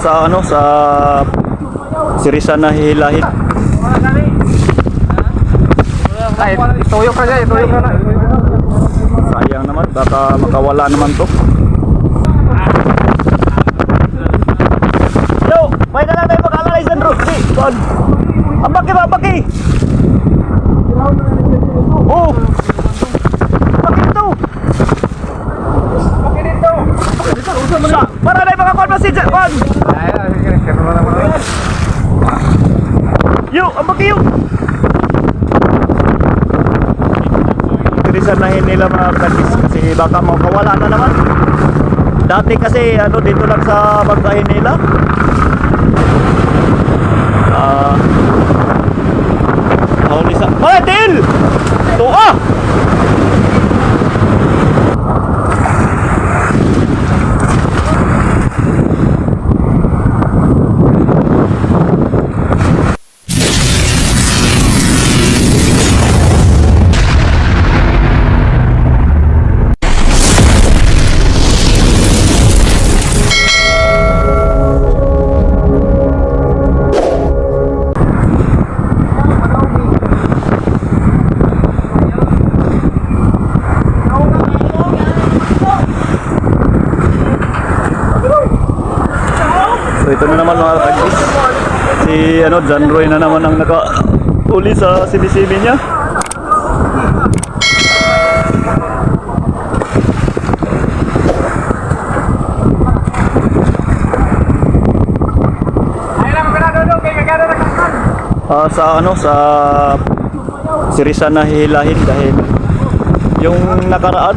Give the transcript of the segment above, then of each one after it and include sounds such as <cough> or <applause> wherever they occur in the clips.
sa ano sa Sirisan na hihilahin. Ay, ituyo ka dyan, ituyo ka na. Sayang naman, baka makawala naman to. Yo, may na lang tayo mag-analyze ng. Ambaki ba, ambaki? Oh! Ambaki dito! Ambaki dito! Sa, para na yung mga kon message, kon! Ay, ay, sige, kano na naman. Yo, ambaki yo! Tirisanahin nila mga kadis kasi baka makawala na naman. Dati kasi ano dito lang sa bangkahin nila. Ito na naman mga kadis. Si ano John Roy na naman ang naka uli sa CBCB niya. Ah, sa ano sa Sirisan na hihilahin dahil yung nakaraan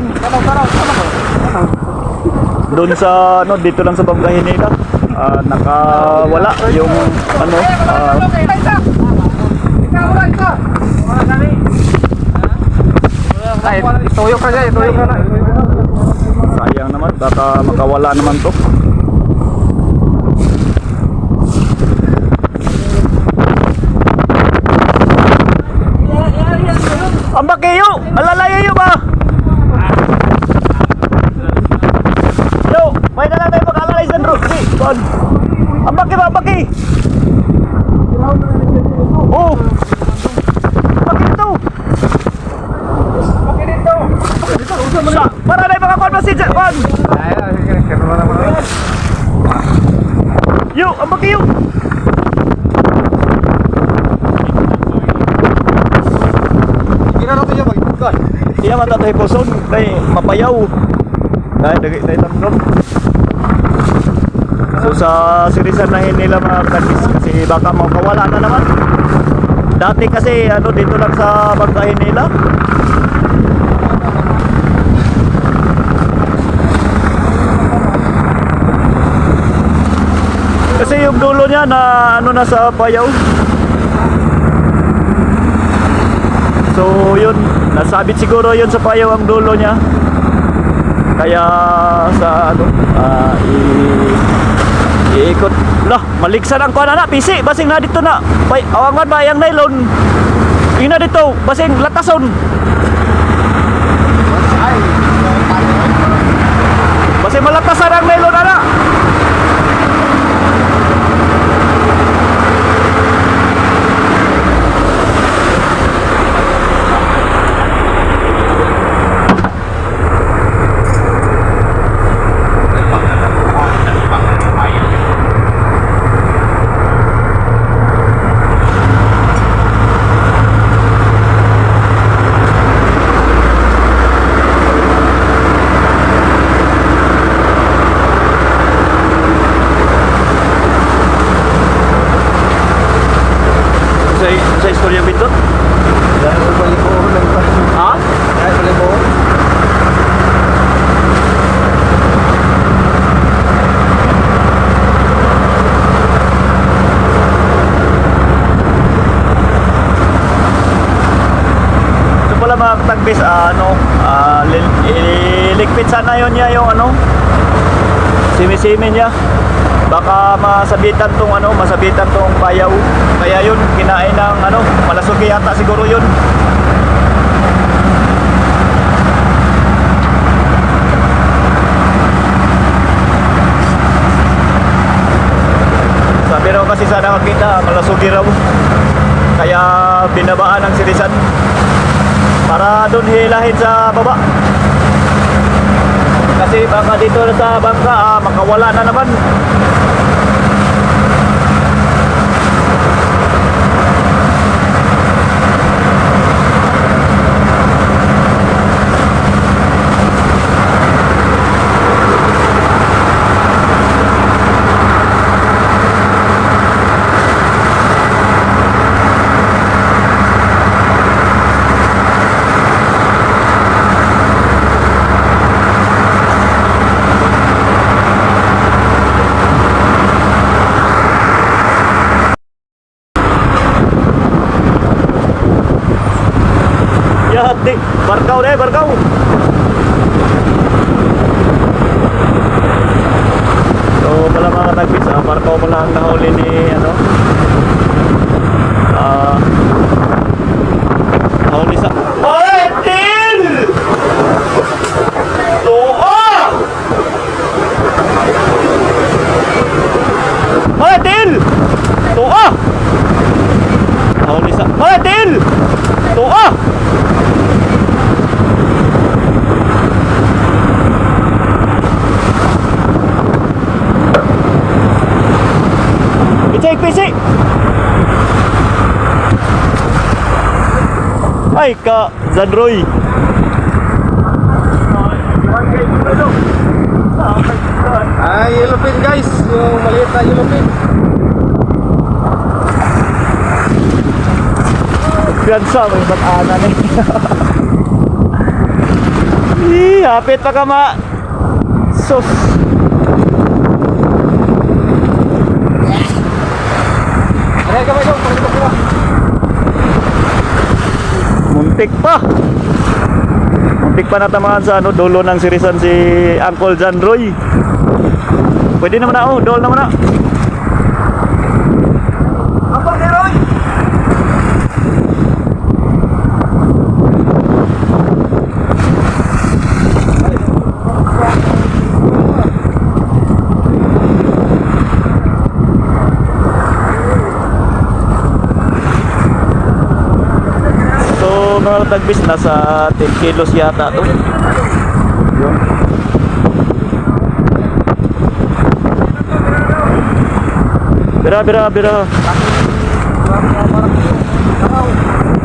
doon sa ano dito lang sa bangkahin nila ah, nakawala yung ano ah, Ay, ituyo ka dyan, ituyo ka na. sayang naman baka makawala naman to ang bakiyo alalayo yo ba yo may na lang tayo mag-analyze ng bro si kon ang baki ba ang baki oh baki dito sa para na yung mga kon message kon Ay, ay, sige, kano na naman. yo ang baki yo Hindi na yung mag-ibukan. Iya mata tayo puson kay mapayaw. Dahil dagay tayo tamdom. So sa sirisan na nila mga kadis kasi baka makawala na naman. Dati kasi ano dito lang sa bangkahin nila. Kasi yung dulo niya na ano na sa payaw. So yun, nasabit siguro yun sa payaw ang dulo niya. Kaya sa ano, ah, i iikot. Lah, maligsan ang kuan na, pisi, basing na dito na. Pay, awangan ba yung nylon? Ina dito, basing latason. Basing malatasan ang nylon ana. please uh, ano uh, iligpit sana yon niya yung ano simisimi niya. Baka masabitan tong ano masabitan tong bayaw. Kaya yun kinain ng ano malasuki yata siguro yun. Sabi raw kasi sana nakakita malasuki raw. Kaya binabaan ang sirisan para doon hilahin sa baba. Kasi baka dito sa bangka, ah, makawala na naman. Barkaw deh, barkaw. So, pala mga katagpis, ah, barkaw pala ang nahuli ni, ano, Icek PC. Ay ka Zandroy. Ay, yellow pin guys. Yung maliit na yellow pin. Piyansa, may bat-ana na <laughs> Ih, hapit pa ka ma. Sus. Muntik pa. Muntik pa natamaan sa ano, dulo ng sirisan si Uncle John Roy. Pwede naman na, oh, dol naman na. Tagbis, nasa 10 kilos yata to. Yun. Bira, bira, bira.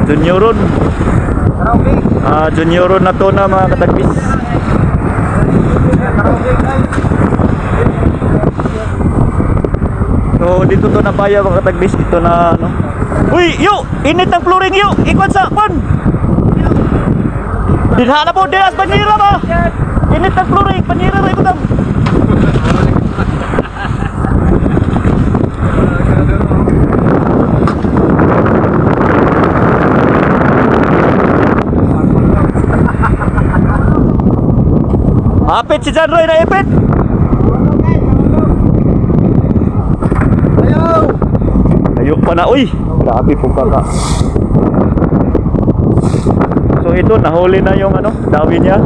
Junioron. Ah, junioron na to na mga guys. So, dito to na paya mga katagbis. Dito na, ano. Uy, yo! Init ng flooring, yo! Ikwan sa, kwan! Dinha na po, dias, panira ba? Init ng flooring, panira ba, ikutang. Hapit si John Roy na ipit! Ayaw! Pa na, uy! Grabe po kaka. So ito, nahuli na yung ano, dawi niya.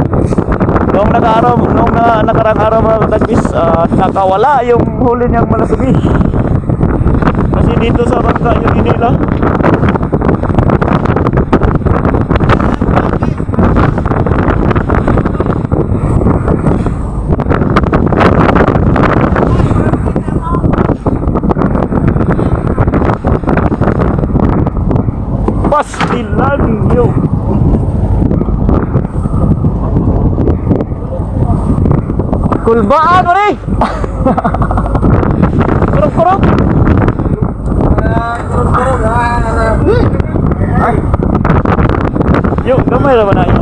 Noong nakaaraw, noong na, nakarang araw mga katagis, ah, nakawala yung huli niyang malasubi. Kasi dito sa bangka yung inila. Pastilan yo. Kulbaan mo rin! Kurok-kurok! Ay, Yo, gamay naman na yun.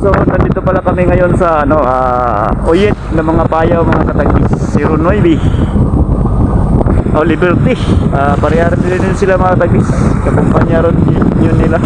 So, nandito pala kami ngayon sa ano, ah, Oyet ng mga payaw, mga katagis, 09. O Liberty. Ah, parehara din sila mga katagis. Kakumpanya ron yun nila.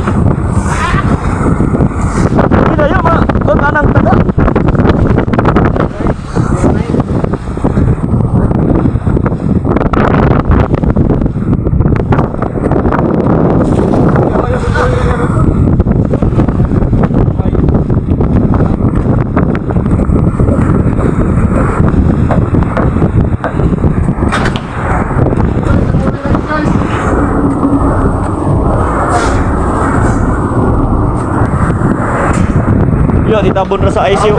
Dapat itapon ra sa ice yun.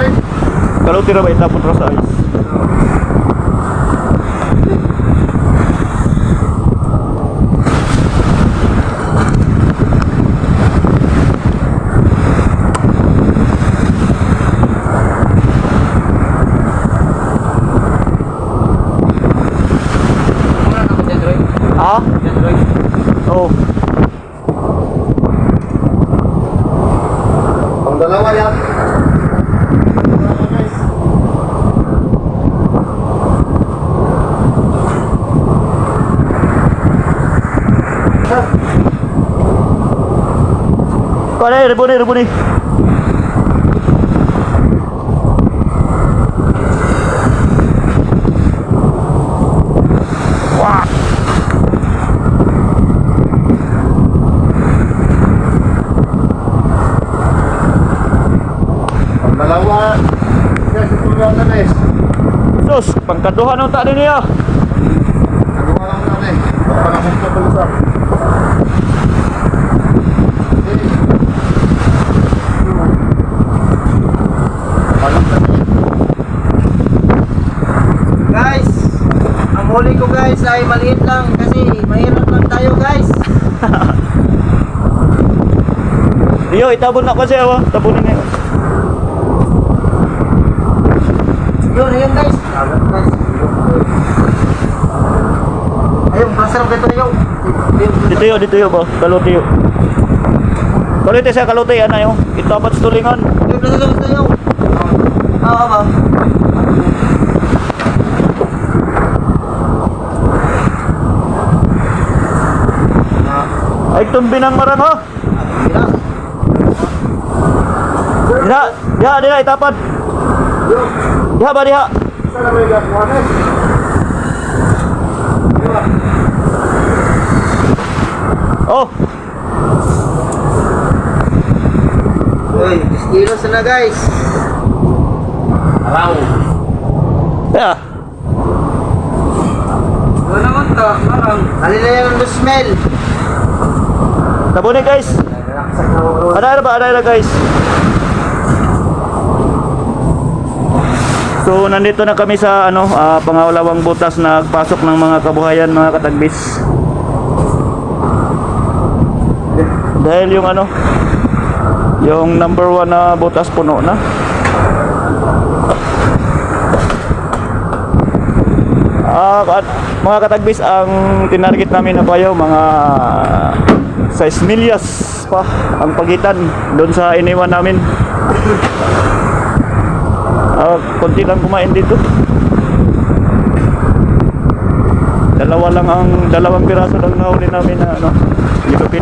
Kaluti ra ba itapon ra sa ice? Na ko dyan, Roy. Ha? Dyan, Roy. Oo. Ang dalawa yan. Kau ada rebun ni, rebun ni. Wah. Ang dalawa. Yes, ito yung na guys. Sus, pangkaduhan ng tak ni ya. Nagawa lang na eh. Panahon ka pala sa. Palang ka na Guys, ang huli ko guys ay maliit lang kasi mahirap lang tayo guys. <laughs> Iyo, itabon na ko siya, wa. Tabunin niya. Yun, ayun guys. Ayun, masarap ito yung. Dito yo, dito yo ba? Kaluti yo. Kaluti siya, kaluti. Ano? Itapat sa tulingan. Yung nasa ito yung. Oo ba? Ay, tumbinang marang ha. Mira. Diha, diha, diha, itapat. Diha ba, diha? Na. Oh, Uy, kilos na guys. Araw. diha. Wala naman to, marang. Halina yan ang smell. Tabunin guys. Ano na ba? Ano na guys? So nandito na kami sa ano ah, pangalawang butas na pasok ng mga kabuhayan mga katagbis. Dahil yung ano yung number one na butas puno na. Ah, at mga katagbis ang tinarget namin na bayaw mga 6 milyas pa ang pagitan doon sa iniwan namin. Ah, konti lang kumain dito. Dalawa lang ang dalawang piraso lang nahuli namin na ano, lipapit.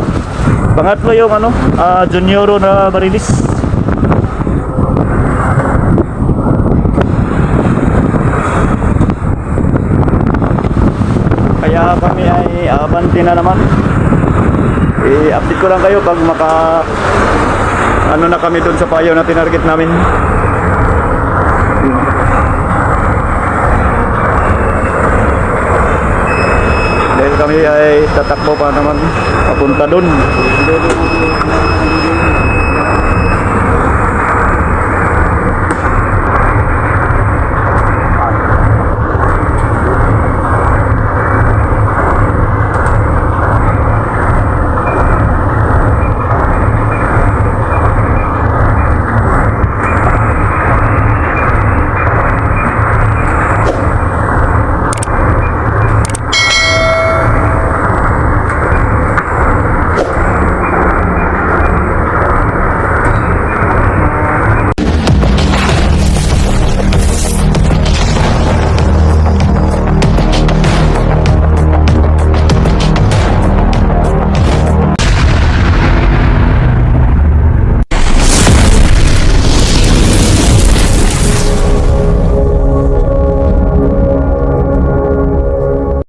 Pangatlo yung ano, ah, junioro na marilis. Kaya kami ay abanti na naman. I-update ko lang kayo pag maka ano na kami doon sa payaw na tinarget namin. Dahil kami ay tatakbo pa naman papunta doon.